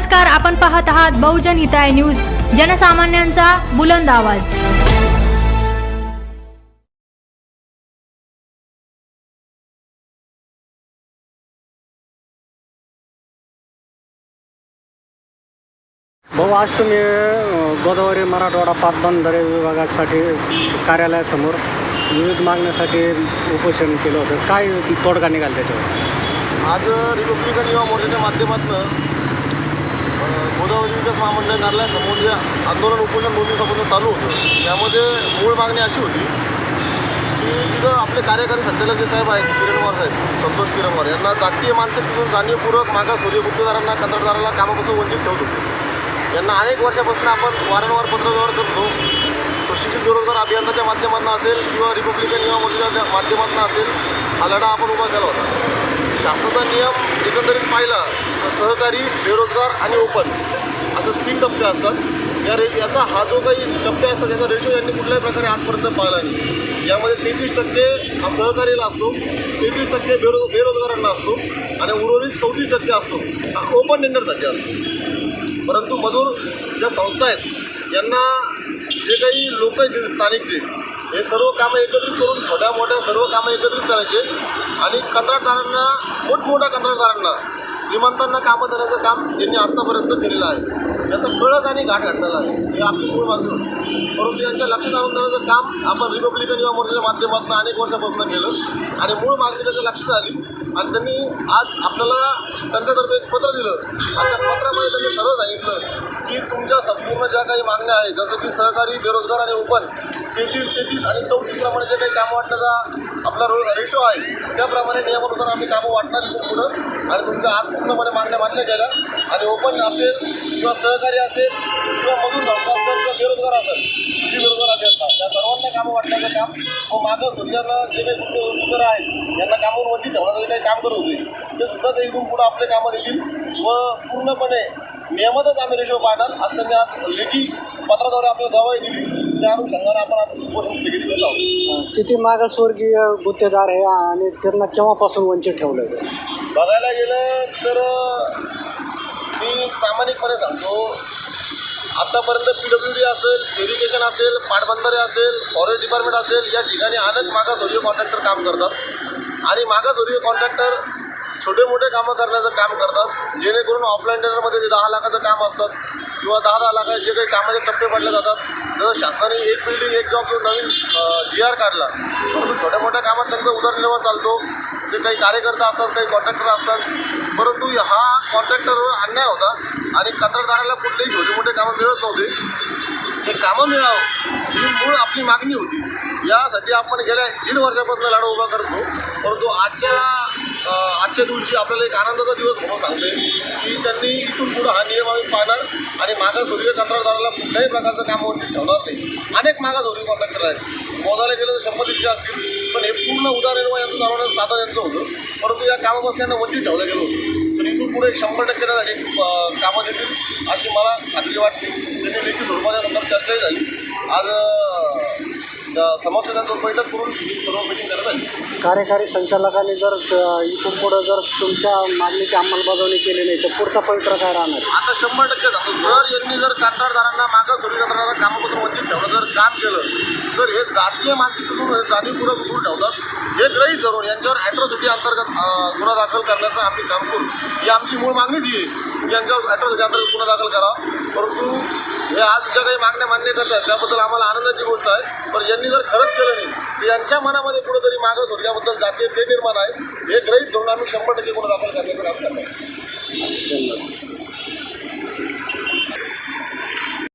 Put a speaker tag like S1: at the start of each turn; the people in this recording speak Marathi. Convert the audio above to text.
S1: नमस्कार आपण पाहत आहात बहुजन हिताय न्यूज जनसामान्यांचा बुलंद आवाज.
S2: भाऊ आज तुम्ही गोदावरी मराठवाडा पाटबंधारे विभागासाठी कार्यालयासमोर विविध मागण्यासाठी उपोषण केलं होतं. काय तोडगा निघाल त्याच्यावर?
S3: आज रिपब्लिकन युवा मोर्चाच्या माध्यमातून गोदावरी विकास महामंडळ कार्यालयासमोर जे आंदोलन उपोषण दोन समोर चालू होतं. त्यामध्ये मूळ मागणी अशी होती की तिथं आपले कार्यकारी संचालक जे साहेब आहेत किरणवार साहेब संतोष किरणवार यांना जातीय मानसिकतेतून जाणीवपूर्वक मागा सूर्यगुप्तदारांना कंत्राटदाराला कामापासून वंचित ठेवत होते. यांना अनेक वर्षापासून आपण वारंवार पत्रव्यवहार करतो सुशिक्षित बेरोजगार अभियानाच्या माध्यमातून असेल किंवा रिपब्लिकन युवा मोर्चाच्या माध्यमातून असेल हा लढा आपण उभा केला होता. शासनाचा नियम एकंदरीत पाहिला तर सहकारी बेरोजगार आणि ओपन असं तीन टप्पे असतात. या रे याचा हा जो काही टप्पे असतात त्याचा रेशो यांनी कुठल्याही प्रकारे आजपर्यंत पाहिला नाही. यामध्ये तेहतीस टक्के हा सहकारीला असतो तेहतीस टक्के बेरो बेरोजगारांना असतो आणि उर्वरित चौतीस टक्के असतो हा ओपन टेंडरसाठी असतो. परंतु मधुर ज्या संस्था आहेत यांना जे काही लोक आहेत स्थानिकचे हे सर्व कामं एकत्रित करून छोट्या मोठ्या सर्व कामं एकत्रित करायचे. आणि कंत्राटदारांना मोठमोठ्या कंत्राटदारांना श्रीमंतांना कामं देण्याचं काम त्यांनी आत्तापर्यंत केलेलं आहे. याचा कळच आणि घाट घातलेला आहे. हे आपली मूळ मागणी परंतु यांच्या लक्षात आणून देण्याचं काम आपण रिपब्लिकन युवा मोर्चाच्या माध्यमातून अनेक वर्षापासून केलं. आणि मूळ मागणी त्याच्या लक्षात आली. आणि त्यांनी आज आपल्याला त्यांच्यातर्फे एक पत्र दिलं. आणि त्या पत्रामध्ये त्यांनी सर्व सांगितलं की तुमच्या संपूर्ण ज्या काही मागण्या आहेत जसं की सहकारी बेरोजगार आणि ओपन तेहतीस तेहतीस आणि चौतीस प्रमाणे जे काही कामं वाटण्याचा आपला रो रेशो आहे. त्याप्रमाणे नियमानुसार आम्ही कामं वाटणार इथून पुढं. आणि तुमच्या आज पूर्णपणे मागण्या मान्य केल्या. आणि ओपन असेल किंवा सहकारी असेल किंवा मजूर संस्था असेल किंवा बेरोजगार असेल कृषी बेरोजगार अभियंता त्या सर्वांना कामं वाटण्याचं काम. व मागं सुद्धा जे काही गुप्त आहेत यांना कामावर वंचित ठेवण्याचं जे काही काम करत होते ते सुद्धा ते इथून पुढं आपले कामं देतील. व पूर्णपणे नियमातच आम्ही रेशो पाहणार. आज त्यांनी आज लेखी पत्राद्वारे आपल्याला गवाही दिली. त्या अनुषंगाने आपण आज उपोषण स्थगित केलं आहोत
S2: किती मागासवर्गीय गुत्तेदार आहे आणि त्यांना केव्हापासून वंचित ठेवलं आहे
S3: बघायला गेलं तर मी प्रामाणिकपणे सांगतो आत्तापर्यंत पी डब्ल्यू डी असेल इरिगेशन असेल पाटबंधारे असेल फॉरेस्ट डिपार्टमेंट असेल या ठिकाणी अनेक मागासवर्गीय कॉन्ट्रॅक्टर काम करतात. आणि मागासवर्गीय कॉन्ट्रॅक्टर छोटे मोठे कामं करण्याचं काम करतात जेणेकरून ऑफलाईन टेंडरमध्ये जे दहा लाखाचं काम असतात किंवा दहा दहा लाखाचे जे काही कामाचे टप्पे पडले जातात जसं शासनाने एक बिल्डिंग एक जॉब किंवा नवीन जी आर काढला परंतु छोट्या मोठ्या कामात त्यांचा उदरनिर्वाह चालतो जे काही कार्यकर्ता असतात काही कॉन्ट्रॅक्टर असतात परंतु हा कॉन्ट्रॅक्टरवर अन्याय होता आणि कंत्राटदाराला कुठलेही छोटे मोठे कामं मिळत नव्हते. हे कामं मिळावं ही मूळ आपली मागणी होती. यासाठी आपण गेल्या दीड वर्षापासून लढा उभा करतो. परंतु आजच्या आजच्या दिवशी आपल्याला एक आनंदाचा दिवस म्हणून सांगते की त्यांनी इथून पुढं हा नियम आम्ही पाहणार आणि मागासवर्गीय कंत्राटदाराला कुठल्याही प्रकारचं काम वंचित ठेवणार नाही. अनेक मागासवर्गीय कॉन्ट्रॅक्टर आहेत मोजायला गेलं तर शंभर दीडशे असतील पण हे पूर्ण उदारनिर्वाह यांचं चालवण्याचं साधन यांचं होतं. परंतु या कामापासून त्यांना वंचित ठेवलं गेलं होतं. तर इथून पुढे शंभर टक्के त्यासाठी कामं देतील अशी मला खात्री वाटते त्यांनी लेखी स्वरूपाच्या संदर्भात चर्चाही झाली. आज त्यांचं बैठक करून सर्व मिटिंग करत आली
S2: कार्यकारी संचालकांनी जर इथून पुढं जर तुमच्या मागणीची अंमलबजावणी केली नाही तर पुढचा पवित्र काय राहणार?
S3: आता शंभर टक्के सांगतो जर यांनी जर कंत्राटदारांना मागं सोयी कंत्राटदार कामापासून वंचित ठेवलं जर काम केलं तर हे जातीय मानसिकतेतून हे जाणीवपूर्वक दूर ठेवतात. हे गृहीत धरून यांच्यावर ॲट्रॉसिटी अंतर्गत गुन्हा दाखल करण्याचं आम्ही काम करू. ही आमची मूळ मागणीच ही आहे. की यांच्यावर ॲट्रॉसिटी अंतर्गत गुन्हा दाखल करावा. परंतु हे आज ज्या काही मागण्या मान्य करतात त्याबद्दल आम्हाला आनंदाची गोष्ट आहे. पण यांनी जर खरंच केलं नाही तर यांच्या मनामध्ये कुठेतरी मागं सोडल्याबद्दल जातीय ते निर्माण आहे. हे ग्रहित धरून आम्ही शंभर टक्के गुन्हा दाखल करण्याचं
S2: धन्यवाद.